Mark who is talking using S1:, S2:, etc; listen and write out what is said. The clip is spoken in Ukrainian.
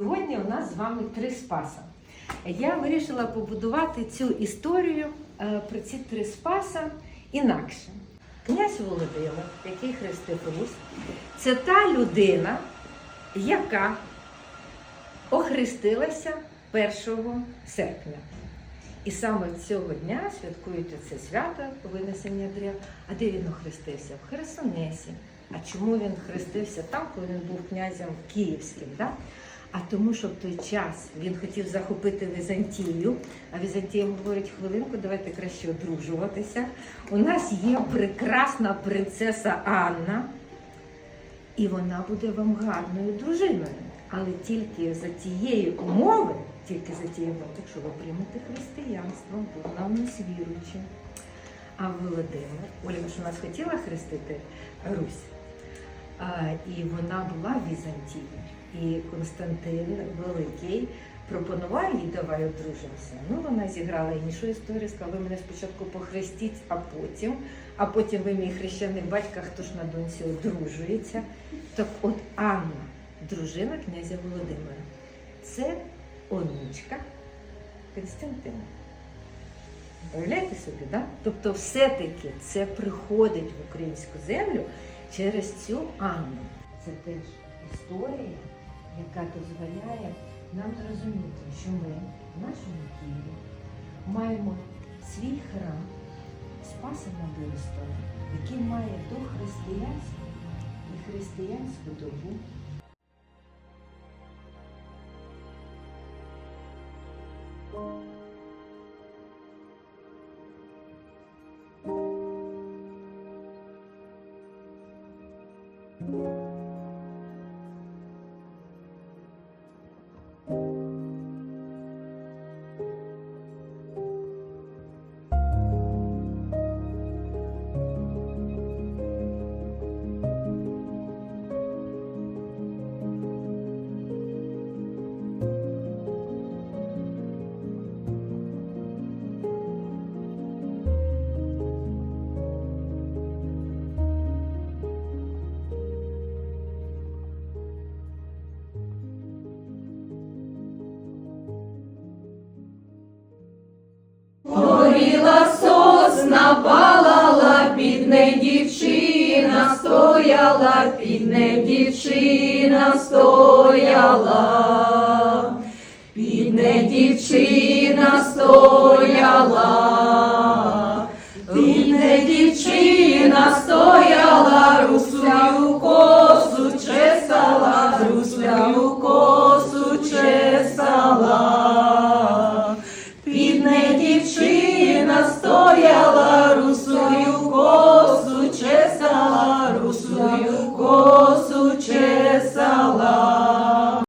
S1: Сьогодні у нас з вами три спаса. Я вирішила побудувати цю історію е, про ці три спаса інакше. Князь Володимир, який хрестив Русь, це та людина, яка охрестилася 1 серпня. І саме цього дня святкуєте це свято винесення древ. А де він охрестився? В Херсонесі. А чому він хрестився там, коли він був князем київським? Да? А тому, що в той час він хотів захопити Візантію, а Візантія говорить, хвилинку, давайте краще одружуватися. У нас є прекрасна принцеса Анна, і вона буде вам гарною дружиною. Але тільки за тієї умови, тільки за тієї умови, якщо ви приймете християнство, бо вона в нас віруюча. А Володимир, ж у нас хотіла хрестити Русь, і вона була в Візантії. І Константин Великий пропонував їй давай одружимося. Ну, вона зіграла іншу історію, сказала, мене спочатку похрестіть, а потім, а потім ви мій хрещений батька, хто ж на доньці одружується. Так от Анна, дружина князя Володимира, це онучка Константина. Уявляєте собі, да? Тобто, все-таки це приходить в українську землю через цю Анну. Це теж історія, яка дозволяє нам зрозуміти, що ми в нашому Києві маємо свій храм Спаса Набоїстого, який має дохристиянську і християнську добу.
S2: Thank you. Палала, під дівчина стояла, під дівчина стояла, під дівчина стояла,